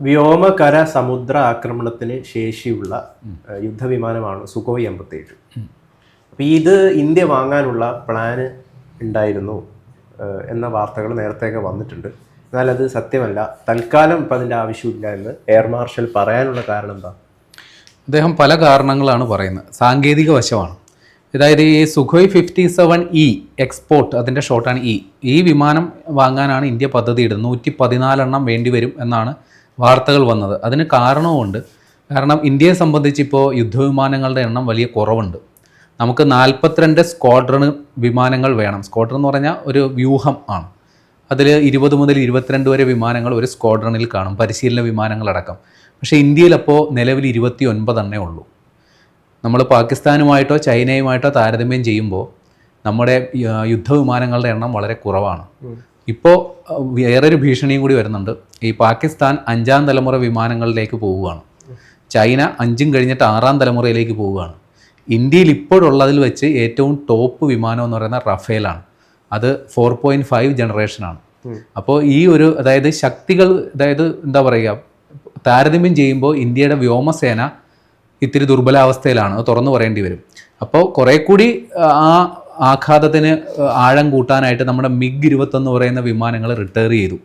വ്യോമകര സമുദ്ര ആക്രമണത്തിന് ശേഷിയുള്ള യുദ്ധവിമാനമാണ് സുഖോയ് ഏഴ് അപ്പോൾ ഇത് ഇന്ത്യ വാങ്ങാനുള്ള പ്ലാന് ഉണ്ടായിരുന്നു എന്ന വാർത്തകൾ നേരത്തെയൊക്കെ വന്നിട്ടുണ്ട്. എന്നാൽ അത് സത്യമല്ല. തൽക്കാലം ഇപ്പം അതിന്റെ ആവശ്യമില്ല എന്ന് എയർ മാർഷൽ പറയാനുള്ള കാരണം എന്താ? അദ്ദേഹം പല കാരണങ്ങളാണ് പറയുന്നത്. സാങ്കേതിക വശമാണ്. അതായത് ഈ Sukhoi fifty seven E export അതിന്റെ ഷോർട്ടാണ് ഇ ഈ വിമാനം വാങ്ങാനാണ് ഇന്ത്യ പദ്ധതി ഇടുന്നത് നൂറ്റി പതിനാലെണ്ണം വേണ്ടിവരും എന്നാണ് വാർത്തകൾ വന്നത്. അതിന് കാരണവുമുണ്ട്. കാരണം ഇന്ത്യയെ സംബന്ധിച്ച് ഇപ്പോൾ യുദ്ധവിമാനങ്ങളുടെ എണ്ണം വലിയ കുറവുണ്ട്. നമുക്ക് നാൽപ്പത്തിരണ്ട് സ്ക്വാഡ്രൺ വിമാനങ്ങൾ വേണം. സ്ക്വാഡ്രൺ എന്ന് പറഞ്ഞാൽ ഒരു വ്യൂഹം ആണ്. അതിൽ ഇരുപത് മുതൽ ഇരുപത്തിരണ്ട് വരെ വിമാനങ്ങൾ ഒരു സ്ക്വാഡ്രണിൽ കാണും. പരിശീലന വിമാനങ്ങളടക്കം. പക്ഷേ ഇന്ത്യയിൽ അപ്പോൾ നിലവിൽ ഇരുപത്തി ഒൻപതെണ്ണേ ഉള്ളൂ. നമ്മൾ പാകിസ്ഥാനുമായിട്ടോ ചൈനയുമായിട്ടോ താരതമ്യം ചെയ്യുമ്പോൾ നമ്മുടെ യുദ്ധവിമാനങ്ങളുടെ എണ്ണം വളരെ കുറവാണ്. ഇപ്പോൾ വേറൊരു ഭീഷണിയും കൂടി വരുന്നുണ്ട്. ഈ പാകിസ്ഥാൻ അഞ്ചാം തലമുറ വിമാനങ്ങളിലേക്ക് പോവുകയാണ്. ചൈന അഞ്ചും കഴിഞ്ഞിട്ട് ആറാം തലമുറയിലേക്ക് പോവുകയാണ്. ഇന്ത്യയിൽ ഇപ്പോഴുള്ളതിൽ വെച്ച് ഏറ്റവും ടോപ്പ് വിമാനം എന്ന് പറയുന്ന റഫേലാണ്. അത് ഫോർ പോയിന്റ് ഫൈവ് ജനറേഷനാണ്. അപ്പോൾ ഈ ഒരു അതായത് ശക്തികൾ അതായത് എന്താ പറയുക താരതമ്യം ചെയ്യുമ്പോൾ ഇന്ത്യയുടെ വ്യോമസേന ഇത്തിരി ദുർബലാവസ്ഥയിലാണ്. അത് തുറന്നു പറയേണ്ടി വരും. അപ്പോൾ കുറെ കൂടി ആ ആഘാതത്തിന് ആഴം കൂട്ടാനായിട്ട് നമ്മുടെ മിഗ് ഇരുപത്തൊന്ന് പറയുന്ന വിമാനങ്ങൾ റിട്ടയർ ചെയ്തു.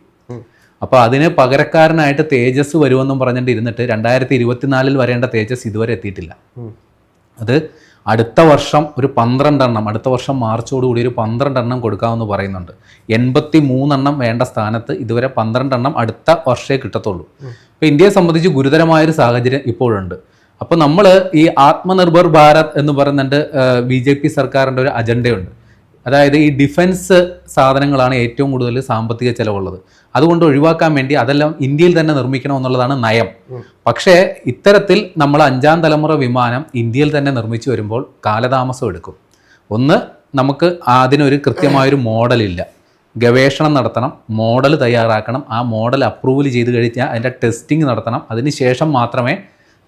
അപ്പോൾ അതിന് പകരക്കാരനായിട്ട് തേജസ് വരുമെന്നും പറഞ്ഞിട്ട് ഇരുന്നിട്ട് രണ്ടായിരത്തി ഇരുപത്തിനാലിൽ വരേണ്ട തേജസ് ഇതുവരെ എത്തിയിട്ടില്ല. അത് അടുത്ത വർഷം ഒരു പന്ത്രണ്ടെണ്ണം അടുത്ത വർഷം മാർച്ചോടുകൂടി ഒരു പന്ത്രണ്ടെണ്ണം കൊടുക്കാമെന്ന് പറയുന്നുണ്ട്. എൺപത്തി മൂന്നെണ്ണം വേണ്ട സ്ഥാനത്ത് ഇതുവരെ പന്ത്രണ്ടെണ്ണം അടുത്ത വർഷമേ കിട്ടത്തുള്ളൂ. അപ്പോൾ ഇന്ത്യയെ സംബന്ധിച്ച് ഗുരുതരമായൊരു സാഹചര്യം ഇപ്പോഴുണ്ട്. അപ്പോൾ നമ്മൾ ഈ ആത്മനിർഭർ ഭാരത് എന്ന് പറയുന്നുണ്ട് ബി ജെ പി സർക്കാരിന്റെ ഒരു അജണ്ടയുണ്ട്. അതായത് ഈ ഡിഫൻസ് സാധനങ്ങളാണ് ഏറ്റവും കൂടുതൽ സാമ്പത്തിക ചെലവുള്ളത്. അതുകൊണ്ട് ഒഴിവാക്കാൻ വേണ്ടി അതെല്ലാം ഇന്ത്യയിൽ തന്നെ നിർമ്മിക്കണം എന്നുള്ളതാണ് നയം. പക്ഷേ ഇത്തരത്തിൽ നമ്മൾ അഞ്ചാം തലമുറ വിമാനം ഇന്ത്യയിൽ തന്നെ നിർമ്മിച്ചു വരുമ്പോൾ കാലതാമസം എടുക്കും. ഒന്ന് നമുക്ക് അതിനൊരു കൃത്യമായൊരു മോഡലില്ല ഗവേഷണം നടത്തണം മോഡൽ തയ്യാറാക്കണം. ആ മോഡൽ അപ്രൂവൽ ചെയ്ത് കഴിഞ്ഞാൽ അതിന്റെ ടെസ്റ്റിംഗ് നടത്തണം. അതിന് ശേഷം മാത്രമേ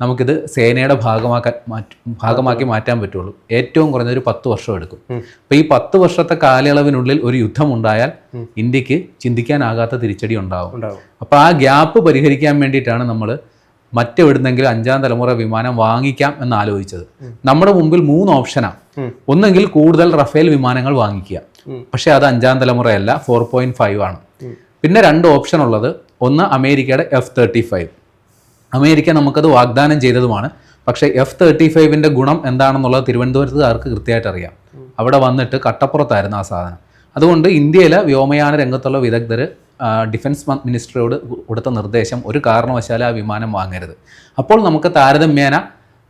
നമുക്കിത് സേനയുടെ ഭാഗമാക്കാൻ മാറ്റും ഭാഗമാക്കി മാറ്റാൻ പറ്റുള്ളൂ. ഏറ്റവും കുറഞ്ഞൊരു ഒരു പത്ത് വർഷം എടുക്കും. അപ്പോൾ ഈ പത്ത് വർഷത്തെ കാലയളവിനുള്ളിൽ ഒരു യുദ്ധം ഉണ്ടായാൽ ഇന്ത്യയ്ക്ക് ചിന്തിക്കാനാകാത്ത തിരിച്ചടി ഉണ്ടാവും. ഉണ്ടാവും. അപ്പോൾ ആ ഗ്യാപ്പ് പരിഹരിക്കാൻ വേണ്ടിയിട്ടാണ് നമ്മൾ മറ്റെവിടുന്നെങ്കിലും അഞ്ചാം തലമുറ വിമാനം വാങ്ങിക്കാം എന്ന് ആലോചിച്ചത് നമ്മുടെ മുമ്പിൽ മൂന്ന് ഓപ്ഷനാണ് ഒന്നെങ്കിൽ കൂടുതൽ റഫേൽ വിമാനങ്ങൾ വാങ്ങിക്കുക. പക്ഷേ അത് അഞ്ചാം തലമുറയല്ല ഫോർ പോയിന്റ് ഫൈവ് ആണ്. പിന്നെ രണ്ട് ഓപ്ഷൻ ഉള്ളത്. ഒന്ന് അമേരിക്കയുടെ എഫ് തേർട്ടി ഫൈവ് അമേരിക്ക നമുക്കത് വാഗ്ദാനം ചെയ്തതുമാണ്. പക്ഷേ എഫ് തേർട്ടി ഫൈവിന്റെ ഗുണം എന്താണെന്നുള്ളത് തിരുവനന്തപുരത്തുകാർക്ക് കൃത്യമായിട്ട് അറിയാം. അവിടെ വന്നിട്ട് കട്ടപ്പുറത്തായിരുന്നു ആ സാധനം. അതുകൊണ്ട് ഇന്ത്യയിലെ വ്യോമയാന രംഗത്തുള്ള വിദഗ്ധർ ഡിഫൻസ് മിനിസ്റ്ററോട് കൊടുത്ത നിർദ്ദേശം ഒരു കാരണവശാലും ആ വിമാനം വാങ്ങരുത്. അപ്പോൾ നമുക്ക് താരതമ്യേന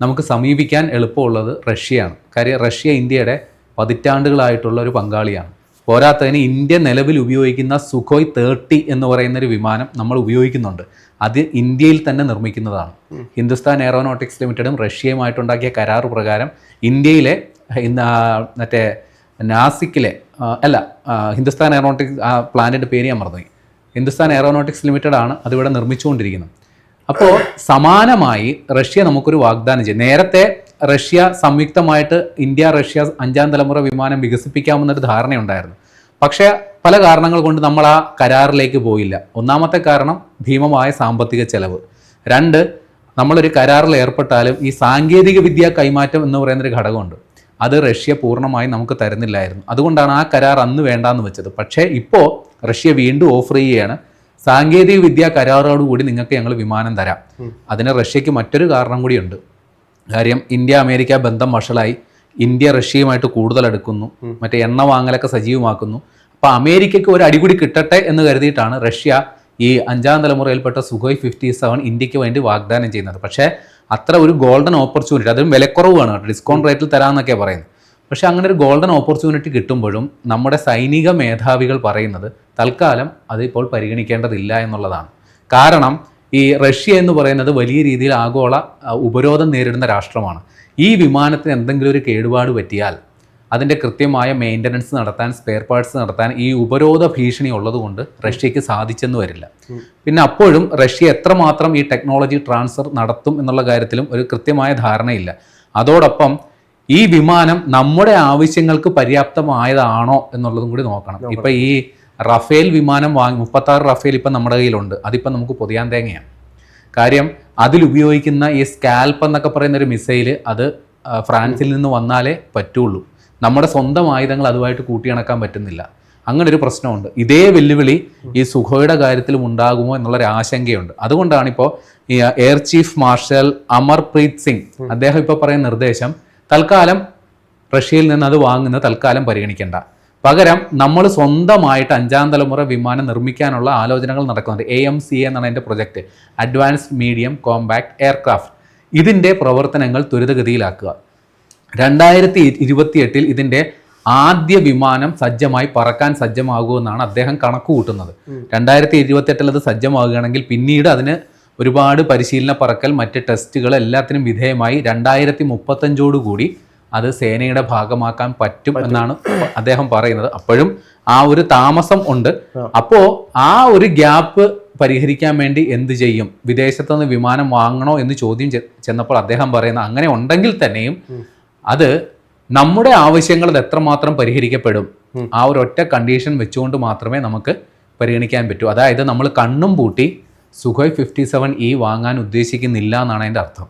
നമുക്ക് സമീപിക്കാൻ എളുപ്പമുള്ളത് റഷ്യയാണ്. കാര്യം റഷ്യ ഇന്ത്യയുടെ പതിറ്റാണ്ടുകളായിട്ടുള്ള ഒരു പങ്കാളിയാണ്. പോരാത്തതിന് ഇന്ത്യ നിലവിൽ ഉപയോഗിക്കുന്ന സുഖോയ് തേർട്ടി എന്ന് പറയുന്ന ഒരു വിമാനം നമ്മൾ ഉപയോഗിക്കുന്നുണ്ട്. അത് ഇന്ത്യയിൽ തന്നെ നിർമ്മിക്കുന്നതാണ്. ഹിന്ദുസ്ഥാൻ എയറോനോട്ടിക്സ് ലിമിറ്റഡും റഷ്യയുമായിട്ടുണ്ടാക്കിയ കരാർ പ്രകാരം ഇന്ത്യയിലെ മറ്റേ നാസിക്കിലെ അല്ല ഹിന്ദുസ്ഥാൻ എയറോനോട്ടിക്സ് ആ പ്ലാന്റിന്റെ പേര് ഞാൻ മറന്നുപോയി. ഹിന്ദുസ്ഥാൻ എയറോനോട്ടിക്സ് ലിമിറ്റഡ് ആണ് അതിവിടെ നിർമ്മിച്ചുകൊണ്ടിരിക്കുന്നത്. അപ്പോൾ സമാനമായി റഷ്യ നമുക്കൊരു വാഗ്ദാനം ചെയ്യും. നേരത്തെ റഷ്യ സംയുക്തമായിട്ട് ഇന്ത്യ റഷ്യ അഞ്ചാം തലമുറ വിമാനം വികസിപ്പിക്കാമെന്നൊരു ധാരണയുണ്ടായിരുന്നു. പക്ഷേ പല കാരണങ്ങൾ കൊണ്ട് നമ്മൾ ആ കരാറിലേക്ക് പോയില്ല. ഒന്നാമത്തെ കാരണം ഭീമമായ സാമ്പത്തിക ചെലവ്. രണ്ട് നമ്മളൊരു കരാറിൽ ഏർപ്പെട്ടാലും ഈ സാങ്കേതിക വിദ്യ കൈമാറ്റം എന്ന് പറയുന്നൊരു ഘടകമുണ്ട്. അത് റഷ്യ പൂർണമായും നമുക്ക് തരുന്നില്ലായിരുന്നു. അതുകൊണ്ടാണ് ആ കരാർ അന്ന് വേണ്ടാന്ന് വെച്ചത്. പക്ഷേ ഇപ്പോൾ റഷ്യ വീണ്ടും ഓഫർ ചെയ്യുകയാണ്. സാങ്കേതിക വിദ്യ കരാറോടുകൂടി നിങ്ങൾക്ക് ഞങ്ങൾ വിമാനം തരാം. അതിന് റഷ്യക്ക് മറ്റൊരു കാരണം കൂടിയുണ്ട്. കാര്യം ഇന്ത്യ അമേരിക്ക ബന്ധം വഷളായി. ഇന്ത്യ റഷ്യയുമായിട്ട് കൂടുതൽ അടുക്കുന്നു. മറ്റേ എണ്ണ വാങ്ങലൊക്കെ സജീവമാക്കുന്നു. അപ്പോൾ അമേരിക്കയ്ക്ക് ഒരു അടികൂടി കിട്ടട്ടെ എന്ന് കരുതിയിട്ടാണ് റഷ്യ ഈ അഞ്ചാം തലമുറയിൽപ്പെട്ട സുഖോയ് ഫിഫ്റ്റി സെവൻ ഇന്ത്യയ്ക്ക് വേണ്ടി വാഗ്ദാനം ചെയ്യുന്നത്. പക്ഷേ അത്ര ഒരു ഗോൾഡൻ ഓപ്പർച്യൂണിറ്റി അതും വിലക്കുറവാണ് കേട്ടോ. ഡിസ്കൗണ്ട് റേറ്റിൽ തരാമെന്നൊക്കെയാണ് പറയുന്നത്. പക്ഷേ അങ്ങനെ ഒരു ഗോൾഡൻ ഓപ്പർച്യൂണിറ്റി കിട്ടുമ്പോഴും നമ്മുടെ സൈനിക മേധാവികൾ പറയുന്നത് തൽക്കാലം അതിപ്പോൾ പരിഗണിക്കേണ്ടതില്ല എന്നുള്ളതാണ്. കാരണം ഈ റഷ്യ എന്ന് പറയുന്നത് വലിയ രീതിയിൽ ആഗോള ഉപരോധം നേരിടുന്ന രാഷ്ട്രമാണ്. ഈ വിമാനത്തിന് എന്തെങ്കിലും ഒരു കേടുപാട് പറ്റിയാൽ അതിന്റെ കൃത്യമായ മെയിന്റനൻസ് നടത്താൻ സ്പെയർ പാർട്സ് നടത്താൻ ഈ ഉപരോധ ഭീഷണി ഉള്ളതുകൊണ്ട് റഷ്യക്ക് സാധിച്ചെന്ന് വരില്ല. പിന്നെ അപ്പോഴും റഷ്യ എത്രമാത്രം ഈ ടെക്നോളജി ട്രാൻസ്ഫർ നടത്തും എന്നുള്ള കാര്യത്തിലും ഒരു കൃത്യമായ ധാരണയില്ല. അതോടൊപ്പം ഈ വിമാനം നമ്മുടെ ആവശ്യങ്ങൾക്ക് പര്യാപ്തമായതാണോ എന്നുള്ളതും കൂടി നോക്കണം. ഇപ്പം ഈ റഫേൽ വിമാനം വാങ്ങി മുപ്പത്തി ആറ് റഫേൽ ഇപ്പം നമ്മുടെ കയ്യിലുണ്ട്. അതിപ്പം നമുക്ക് പൊതിയാൻ തേങ്ങയാണ്. കാര്യം അതിൽ ഉപയോഗിക്കുന്ന ഈ സ്കാൽപ്പ് എന്നൊക്കെ പറയുന്ന ഒരു മിസൈൽ അത് ഫ്രാൻസിൽ നിന്ന് വന്നാലേ പറ്റുള്ളൂ. നമ്മുടെ സ്വന്തം ആയുധങ്ങൾ അതുമായിട്ട് കൂട്ടിയിണക്കാൻ പറ്റുന്നില്ല. അങ്ങനെ ഒരു പ്രശ്നമുണ്ട്. ഇതേ വെല്ലുവിളി ഈ സുഖോയുടെ കാര്യത്തിലും ഉണ്ടാകുമോ എന്നുള്ളൊരു ആശങ്കയുണ്ട്. അതുകൊണ്ടാണ് ഇപ്പോൾ ഈ air chief marshal Amarpreet Singh അദ്ദേഹം ഇപ്പോൾ പറയുന്ന നിർദ്ദേശം തൽക്കാലം റഷ്യയിൽ നിന്ന് അത് വാങ്ങുന്നത് തൽക്കാലം പരിഗണിക്കേണ്ട. പകരം നമ്മൾ സ്വന്തമായിട്ട് അഞ്ചാം തലമുറ വിമാനം നിർമ്മിക്കാനുള്ള ആലോചനകൾ നടക്കുന്നുണ്ട്. എ എം സി എന്നാണ് എന്റെ project. Advanced medium compact aircraft ഇതിന്റെ പ്രവർത്തനങ്ങൾ ത്വരിതഗതിയിലാക്കുക. രണ്ടായിരത്തി ഇരുപത്തിയെട്ടിൽ ഇതിന്റെ ആദ്യ വിമാനം സജ്ജമായി പറക്കാൻ സജ്ജമാകുമെന്നാണ് അദ്ദേഹം കണക്ക് കൂട്ടുന്നത്. രണ്ടായിരത്തി ഇരുപത്തിയെട്ടിൽ അത് സജ്ജമാകുകയാണെങ്കിൽ പിന്നീട് അതിന് ഒരുപാട് പരിശീലന പറക്കൽ മറ്റ് ടെസ്റ്റുകൾ എല്ലാത്തിനും വിധേയമായി രണ്ടായിരത്തി മുപ്പത്തഞ്ചോട് കൂടി അത് സേനയുടെ ഭാഗമാക്കാൻ പറ്റും എന്നാണ് അദ്ദേഹം പറയുന്നത്. അപ്പോഴും ആ ഒരു താമസം ഉണ്ട്. അപ്പോ ആ ഒരു ഗ്യാപ്പ് പരിഹരിക്കാൻ വേണ്ടി എന്ത് ചെയ്യും? വിദേശത്തു നിന്ന് വിമാനം വാങ്ങണോ എന്ന് ചോദ്യം ചെന്നപ്പോൾ അദ്ദേഹം പറയുന്ന അങ്ങനെ ഉണ്ടെങ്കിൽ തന്നെയും അത് നമ്മുടെ ആവശ്യങ്ങൾ അത് എത്രമാത്രം പരിഹരിക്കപ്പെടും? ആ ഒരു ഒറ്റ കണ്ടീഷൻ വെച്ചുകൊണ്ട് മാത്രമേ നമുക്ക് പരിഗണിക്കാൻ പറ്റൂ. അതായത് നമ്മൾ കണ്ണും പൂട്ടി സുഖോയ് ഫിഫ്റ്റി സെവൻ ഇ വാങ്ങാൻ ഉദ്ദേശിക്കുന്നില്ല എന്നാണ് അതിന്റെ അർത്ഥം.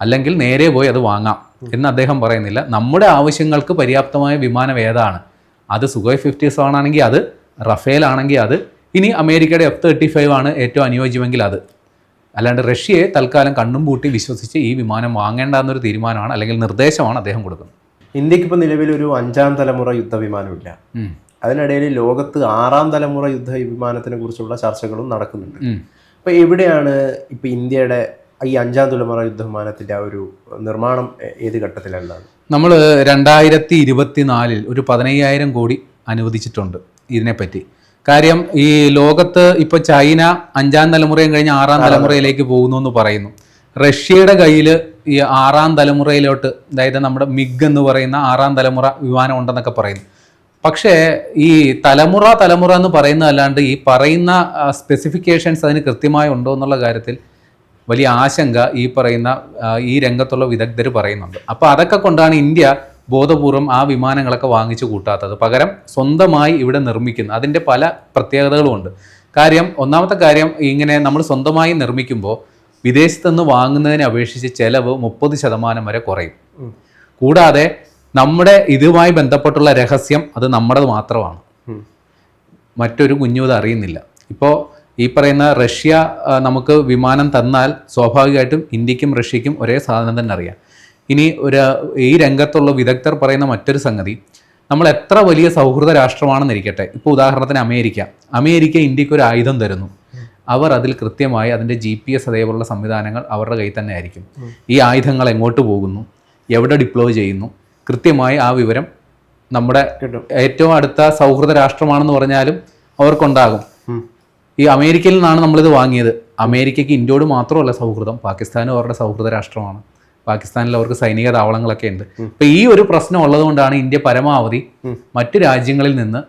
അല്ലെങ്കിൽ നേരെ പോയി അത് വാങ്ങാം. എന്ന് അദ്ദേഹം പറയുന്നില്ല. നമ്മുടെ ആവശ്യങ്ങൾക്ക് പര്യാപ്തമായ വിമാനം ഏതാണ്? അത് സുഖോയ് ഫിഫ്റ്റി സെവൻ ആണെങ്കിൽ അത് റഫേൽ ആണെങ്കിൽ അത് ഇനി അമേരിക്കയുടെ എഫ് തേർട്ടി ഫൈവ് ആണ് ഏറ്റവും അനുയോജ്യമെങ്കിൽ അത്. അല്ലാണ്ട് റഷ്യയെ തൽക്കാലം കണ്ണും പൂട്ടി വിശ്വസിച്ച് ഈ വിമാനം വാങ്ങേണ്ട എന്നൊരു തീരുമാനമാണ് അല്ലെങ്കിൽ നിർദ്ദേശമാണ് അദ്ദേഹം കൊടുക്കുന്നത്. ഇന്ത്യയ്ക്ക് ഇപ്പോൾ നിലവിൽ ഒരു അഞ്ചാം തലമുറ യുദ്ധവിമാനമില്ല. അതിനിടയിൽ ലോകത്ത് ആറാം തലമുറ യുദ്ധ വിമാനത്തിനെ കുറിച്ചുള്ള ചർച്ചകളും നടക്കുന്നുണ്ട്. അപ്പോൾ എവിടെയാണ് ഇപ്പോൾ ഇന്ത്യയുടെ ഈ അഞ്ചാം തലമുറ യുദ്ധവിമാനത്തിന്റെ ആ ഒരു നിർമ്മാണം ഏത് ഘട്ടത്തിലുള്ളത് നമ്മൾ രണ്ടായിരത്തി ഇരുപത്തിനാലിൽ ഒരു പതിനയ്യായിരം കോടി അനുവദിച്ചിട്ടുണ്ട് ഇതിനെപ്പറ്റി. കാര്യം ഈ ലോകത്ത് ഇപ്പോൾ ചൈന അഞ്ചാം തലമുറയും കഴിഞ്ഞ് ആറാം തലമുറയിലേക്ക് പോകുന്നു എന്ന് പറയുന്നു. റഷ്യയുടെ കയ്യിൽ ഈ ആറാം തലമുറയിലോട്ട് അതായത് നമ്മുടെ മിഗ് എന്ന് പറയുന്ന ആറാം തലമുറ വിമാനം ഉണ്ടെന്നൊക്കെ പറയുന്നു. പക്ഷേ ഈ തലമുറ തലമുറ എന്ന് പറയുന്നതല്ലാണ്ട് ഈ പറയുന്ന സ്പെസിഫിക്കേഷൻസ് അതിന് കൃത്യമായി ഉണ്ടോ എന്നുള്ള കാര്യത്തിൽ വലിയ ആശങ്ക ഈ പറയുന്ന ഈ രംഗത്തുള്ള വിദഗ്ധർ പറയുന്നുണ്ട്. അപ്പോൾ അതൊക്കെ കൊണ്ടാണ് ഇന്ത്യ ബോധപൂർവം ആ വിമാനങ്ങളൊക്കെ വാങ്ങിച്ചു കൂട്ടാത്തത്. പകരം സ്വന്തമായി ഇവിടെ നിർമ്മിക്കുന്നു അതിന്റെ പല പ്രത്യേകതകളുമുണ്ട് കാര്യം ഒന്നാമത്തെ കാര്യം ഇങ്ങനെ നമ്മൾ സ്വന്തമായി നിർമ്മിക്കുമ്പോൾ വിദേശത്ത് നിന്ന് വാങ്ങുന്നതിനെ അപേക്ഷിച്ച് ചെലവ് മുപ്പത് ശതമാനം വരെ കുറയും. കൂടാതെ നമ്മുടെ ഇതുമായി ബന്ധപ്പെട്ടുള്ള രഹസ്യം അത് നമ്മുടേത് മാത്രമാണ്. മറ്റൊരു കുഞ്ഞു അറിയുന്നില്ല. ഇപ്പോൾ ഈ പറയുന്ന റഷ്യ നമുക്ക് വിമാനം തന്നാൽ സ്വാഭാവികമായിട്ടും ഇന്ത്യക്കും റഷ്യക്കും ഒരേ സാധനം തന്നെ അറിയാം. ഇനി ഒരു ഈ രംഗത്തുള്ള വിദഗ്ധർ പറയുന്ന മറ്റൊരു സംഗതി നമ്മൾ എത്ര വലിയ സൗഹൃദ രാഷ്ട്രമാണെന്നിരിക്കട്ടെ. ഇപ്പോൾ ഉദാഹരണത്തിന് അമേരിക്ക. അമേരിക്ക ഇന്ത്യയ്ക്ക് ഒരു ആയുധം തരുന്നു. അവർ അതിൽ കൃത്യമായി അതിന്റെ ജി പി എസ് അതേപോലുള്ള സംവിധാനങ്ങൾ അവരുടെ കയ്യിൽ തന്നെ ആയിരിക്കും. ഈ ആയുധങ്ങൾ എങ്ങോട്ട് പോകുന്നു? എവിടെ ഡിപ്ലോയ് ചെയ്യുന്നു? കൃത്യമായി ആ വിവരം നമ്മുടെ ഏറ്റവും അടുത്ത സൗഹൃദ രാഷ്ട്രമാണെന്ന് പറഞ്ഞാലും അവർക്കുണ്ടാകും. ഈ അമേരിക്കയിൽ നിന്നാണ് നമ്മളിത് വാങ്ങിയത്. അമേരിക്കയ്ക്ക് ഇന്ത്യയോട് മാത്രമല്ല സൗഹൃദം പാകിസ്ഥാനും അവരുടെ സൗഹൃദ രാഷ്ട്രമാണ്. പാകിസ്ഥാനിൽ അവർക്ക് സൈനിക താവളങ്ങളൊക്കെ ഉണ്ട്. അപ്പൊ ഈ ഒരു പ്രശ്നം ഉള്ളതുകൊണ്ടാണ് ഇന്ത്യ പരമാവധി മറ്റു രാജ്യങ്ങളിൽ നിന്ന്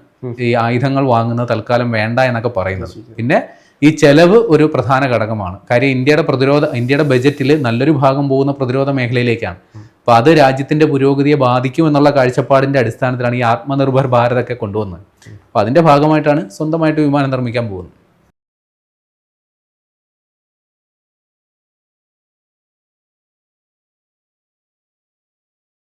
ഈ ആയുധങ്ങൾ വാങ്ങുന്നത് തൽക്കാലം വേണ്ട എന്നൊക്കെ പറയുന്നത്. പിന്നെ ഈ ചെലവ് ഒരു പ്രധാന ഘടകമാണ്. കാര്യം ഇന്ത്യയുടെ പ്രതിരോധ ഇന്ത്യയുടെ ബജറ്റിൽ നല്ലൊരു ഭാഗം പോകുന്ന പ്രതിരോധ മേഖലയിലേക്കാണ്. അപ്പൊ അത് രാജ്യത്തിന്റെ പുരോഗതിയെ ബാധിക്കും എന്നുള്ള കാഴ്ചപ്പാടിന്റെ അടിസ്ഥാനത്തിലാണ് ഈ ആത്മനിർഭർ ഭാരതൊക്കെ കൊണ്ടുവന്നത്. അപ്പൊ അതിന്റെ ഭാഗമായിട്ടാണ് സ്വന്തമായിട്ട് വിമാനം നിർമ്മിക്കാൻ പോകുന്നത്.